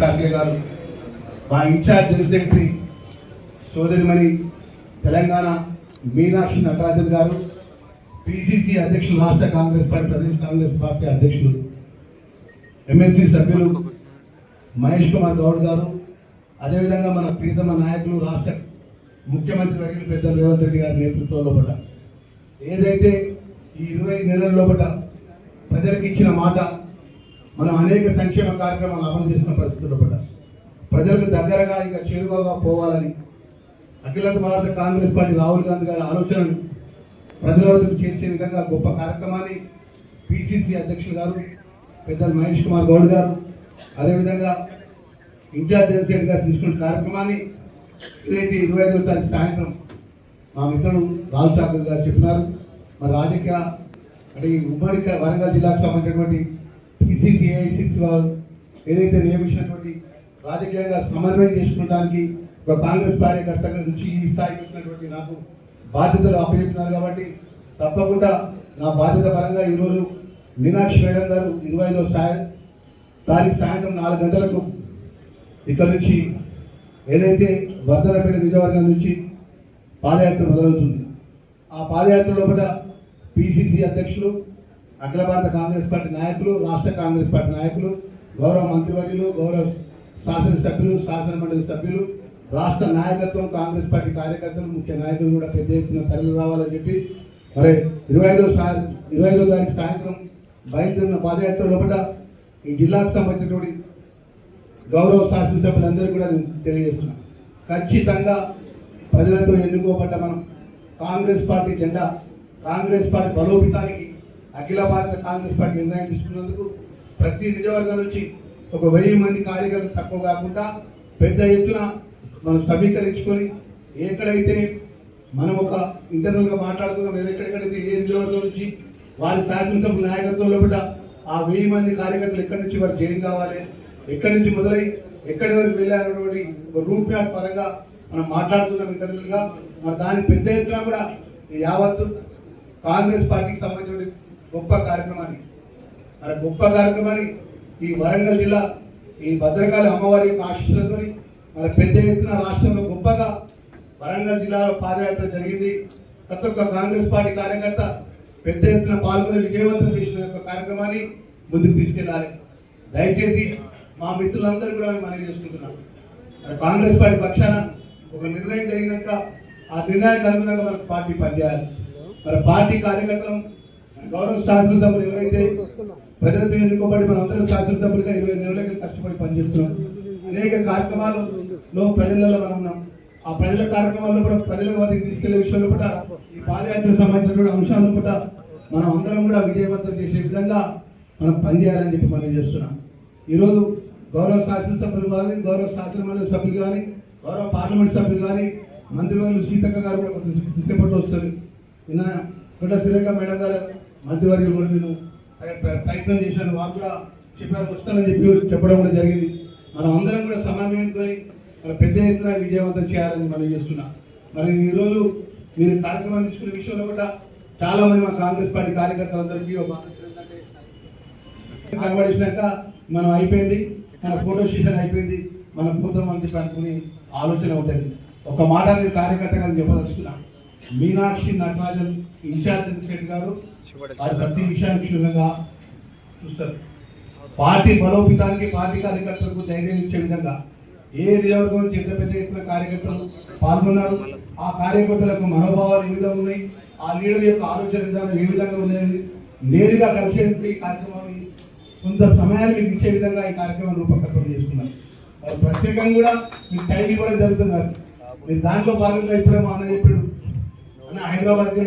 కార్గే గారు మా incharge general secretary సోదరిమణి తెలంగాణ మీనాక్షి నటరాజన్ గారు పిసిసి అధ్యక్షులు రాష్ట్ర Congress party Pradesh Congress party అధ్యక్షులు ఎమ్మెల్సీ సభ్యులు మహేష్ కుమార్ గౌడ్ గారు అదేవిధంగా మన ప్రీతమ నాయకులు రాష్ట్ర ముఖ్యమంత్రి వర్యులు పెద్దలు రేవంత్ రెడ్డి గారి నేతృత్వంలో పట ఏదైతే ఈ ఇరవై నెలల లోపల ప్రజలకు ఇచ్చిన మాట మనం అనేక సంక్షేమ కార్యక్రమాలు అమలు చేసిన పరిస్థితుల్లో కూడా ప్రజలకు దగ్గరగా ఇంకా చేరువగా పోవాలని అఖిల భారత కాంగ్రెస్ పార్టీ రాహుల్ గాంధీ గారి ఆలోచనను ప్రజల వద్దకు చేర్చే విధంగా గొప్ప కార్యక్రమాన్ని పిసిసి అధ్యక్షులు గారు పెద్దలు మహేష్ కుమార్ గౌడ్ గారు అదేవిధంగా ఇన్ఛార్జ్ జనసేట్ గారు తీసుకున్న కార్యక్రమాన్ని ఇదైతే ఇరవై ఐదో తారీఖు సాయంత్రం మా మిత్రులు రాజ్ ఠాకూర్ గారు చెప్పినారు. మరి రాజకీయ అంటే ఈ ఉమ్మడి వరంగల్ జిల్లాకు సంబంధించినటువంటి ఈసీసీఐ సిక్స్ వారు ఏదైతే నియమించినటువంటి రాజకీయంగా సమన్వయం చేసుకోవడానికి ఒక కాంగ్రెస్ కార్యకర్తగా నుంచి ఈ స్థాయికి వచ్చినటువంటి నాకు బాధ్యతలు అప్పచెప్తున్నారు కాబట్టి తప్పకుండా నా బాధ్యత పరంగా ఈరోజు మీనాక్షి మేడం గారు ఇరవై ఐదో సాయం తారీఖు సాయంత్రం నాలుగు గంటలకు ఇక్కడ నుంచి ఏదైతే వర్ధనపేట నియోజకవర్గం నుంచి పాదయాత్ర మొదలవుతుంది. ఆ పాదయాత్ర లోపల పిసిసి అధ్యక్షులు అఖిల భారత కాంగ్రెస్ పార్టీ నాయకులు రాష్ట్ర కాంగ్రెస్ పార్టీ నాయకులు గౌరవ మంత్రివర్యులు గౌరవ శాసనసభ్యులు శాసన మండలి సభ్యులు రాష్ట్ర నాయకత్వం కాంగ్రెస్ పార్టీ కార్యకర్తలు ముఖ్య నాయకులు కూడా పెద్ద ఎత్తున సరళ రావాలని చెప్పి మరి ఇరవై ఐదో సా ఇరవై ఐదో తారీఖు సాయంత్రం బయలుదేరిన పాదయాత్ర లోపల ఈ జిల్లాకు సంబంధించినటువంటి గౌరవ శాసనసభ్యులందరూ కూడా నేను తెలియజేస్తున్నాను. ఖచ్చితంగా ప్రజలతో ఎన్నుకోబడ్డ మనం కాంగ్రెస్ పార్టీ జెండా కాంగ్రెస్ పార్టీ బలోపేతానికి అఖిల భారత కాంగ్రెస్ పార్టీ నిర్ణయం తీసుకున్నందుకు ప్రతి నియోజకవర్గం నుంచి ఒక వెయ్యి మంది కార్యకర్తలు తక్కువ కాకుండా పెద్ద ఎత్తున మనం సమీకరించుకొని ఎక్కడైతే మనం ఒక ఇంటర్నల్గా మాట్లాడుకున్నాం ఎక్కడెక్కడైతే ఏ నియోజకవర్గం నుంచి వారి శాసనసభ నాయకత్వంలో కూడా ఆ వెయ్యి మంది కార్యకర్తలు ఎక్కడి నుంచి వారు జైన్ కావాలి ఎక్కడి నుంచి మొదలై ఎక్కడి వరకు వెళ్ళాలన్నటువంటి ఒక రూట్ మ్యాప్ పరంగా మనం మాట్లాడుతున్నాం ఇంటర్నల్గా మరి దాని పెద్ద ఎత్తున కూడా యావత్తు కాంగ్రెస్ పార్టీకి సంబంధించిన గొప్ప కార్యక్రమాన్ని. మరి గొప్ప కార్యక్రమాన్ని ఈ వరంగల్ జిల్లా ఈ భద్రకాళి అమ్మవారి యొక్క ఆశీస్సులతో మరి పెద్ద ఎత్తున రాష్ట్రంలో గొప్పగా వరంగల్ జిల్లాలో పాదయాత్ర జరిగింది. ప్రతి ఒక్క కాంగ్రెస్ పార్టీ కార్యకర్త పెద్ద ఎత్తున పాల్గొని విజయవంతం చేసిన యొక్క కార్యక్రమాన్ని ముందుకు తీసుకెళ్ళాలి. దయచేసి మా మిత్రులందరూ కూడా మేము మనవి చేసుకుంటున్నాం. మరి కాంగ్రెస్ పార్టీ పక్షాన ఒక నిర్ణయం జరిగినాక ఆ నిర్ణయానికి అనుగుణంగా మనకు పార్టీ పనిచేయాలి. మరి పార్టీ కార్యకర్తలు గౌరవ శాసనసభ్యులు ఎవరైతే ప్రజలతో ఎన్నుకోబడి మనం అందరం శాసనసభ్యులుగా ఇరవై నెలలకి కష్టపడి పనిచేస్తున్నాం అనేక కార్యక్రమాలలో ప్రజలలో మనం ఉన్నాం. ఆ ప్రజల కార్యక్రమాల్లో కూడా ప్రజల వద్దకు తీసుకెళ్ళే విషయంలో కూడా ఈ పాదయాత్రకు సంబంధించిన అంశాలను కూడా మనం అందరం కూడా విజయవంతం చేసే విధంగా మనం పనిచేయాలని చెప్పి మనం చేస్తున్నాం. ఈరోజు గౌరవ శాసనసభ్యులు కానీ గౌరవ శాసనమండలి సభ్యులు కానీ గౌరవ పార్లమెంట్ సభ్యులు కానీ మంత్రివర్యులు సీతక్క గారు కూడా ఇష్టపడి వస్తారు నిన్న కొండ సురేఖ మేడం గారు మంత్రివర్యులు కూడా నేను ప్రయత్నం చేశాను. వాళ్ళు కూడా చెప్పారు వస్తానని చెప్పి చెప్పడం కూడా జరిగింది. మనం అందరం కూడా సమన్వయంతో మన పెద్ద ఎత్తున విజయవంతం చేయాలని మనం చేస్తున్నాం. మరి ఈరోజు మీరు కార్యక్రమం తీసుకునే విషయంలో కూడా చాలా మంది మా కాంగ్రెస్ పార్టీ కార్యకర్తలందరికీ ఒక ఏంటంటే మనం అయిపోయింది. మన ఫోటో సెషన్ అయిపోయింది. మనం పూర్తం అని ఆలోచన ఉంటుంది ఒక మాట నేను కార్యకర్తగా చెప్పదలుచుకున్నాను చెప్పదలుచుకున్నా. మీనాక్షి నటరాజన్ ఇన్ఛార్జ్ సెక్రటరీ గారు. ప్రతి విషయాన్ని క్షుణ్ణంగా చూస్తారు. పార్టీ బలోపేతానికి పార్టీ కార్యకర్తలకు ధైర్యం ఇచ్చే విధంగా ఏ నియోజకవర్గం చేత పెద్ద ఎత్తున కార్యకర్తలు పాల్గొన్నారు ఆ కార్యకర్తలకు మనోభావాలు ఏ విధంగా ఉన్నాయి ఆ లీడర్ యొక్క ఆలోచన విధానం ఏ విధంగా ఉన్నాయి నేరుగా కలిసేందుకు ఈ కార్యక్రమాన్ని కొంత సమయాన్ని మీకు ఇచ్చే విధంగా ఈ కార్యక్రమం రూపకల్పన చేసుకున్నారు. ప్రత్యేకంగా కూడా మీకు టైం ఇవ్వడం కాదు మీరు దాంట్లో భాగంగా ఇప్పుడే మా అన్న చెప్పాడు అన్న హైదరాబాద్కి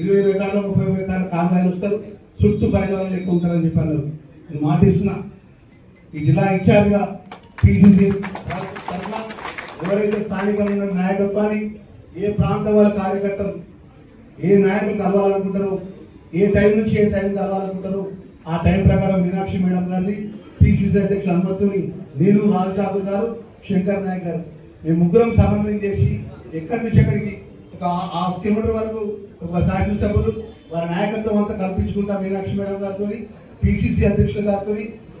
ఇరవై ఇరవై కాలం ముప్పై ముప్పై కాలం కాంబాయిలు వస్తారు. చుట్టూ పది వాళ్ళు ఎక్కువ ఉంటారని చెప్పి అన్నారు. నేను మాటిస్తున్నా. ఈ జిల్లా ఇచ్చారుగా పీసీసీ ఎవరైతే స్థానికంగా నాయకత్వాన్ని ఏ ప్రాంతం వాళ్ళ కార్యకర్తలు ఏ నాయకులు కలవాలనుకుంటారో ఏ టైం నుంచి ఏ టైం కలవాలనుకుంటారో ఆ టైం ప్రకారం మీనాక్షి మేడం గారిని పీసీసీ అధ్యక్షులు అనుమతిని నేను రాజు ఠాకూర్ గారు శంకర్ నాయక్ గారు. మేము ముగ్గురం సమన్వయం చేసి ఎక్కడి నుంచి ఎక్కడికి ఒక హాఫ్ కిలోమీటర్ వరకు ఒక శాసనసభ్యులు వారి నాయకత్వం అంతా కల్పించుకుంటా మీనాక్షి మేడం గారితో పిసిసి అధ్యక్షుల గారితో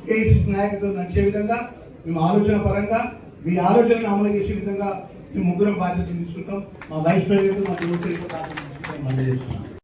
ఏఐసిసి నాయకత్వం నడిచే విధంగా మేము ఆలోచన పరంగా మీ ఆలోచనను అమలు చేసే విధంగా మేము ముగ్గురం బాధ్యతలు తీసుకుంటాం. మా వైస్ ప్రెసిడెంట్ మా యువత అందజేస్తున్నాం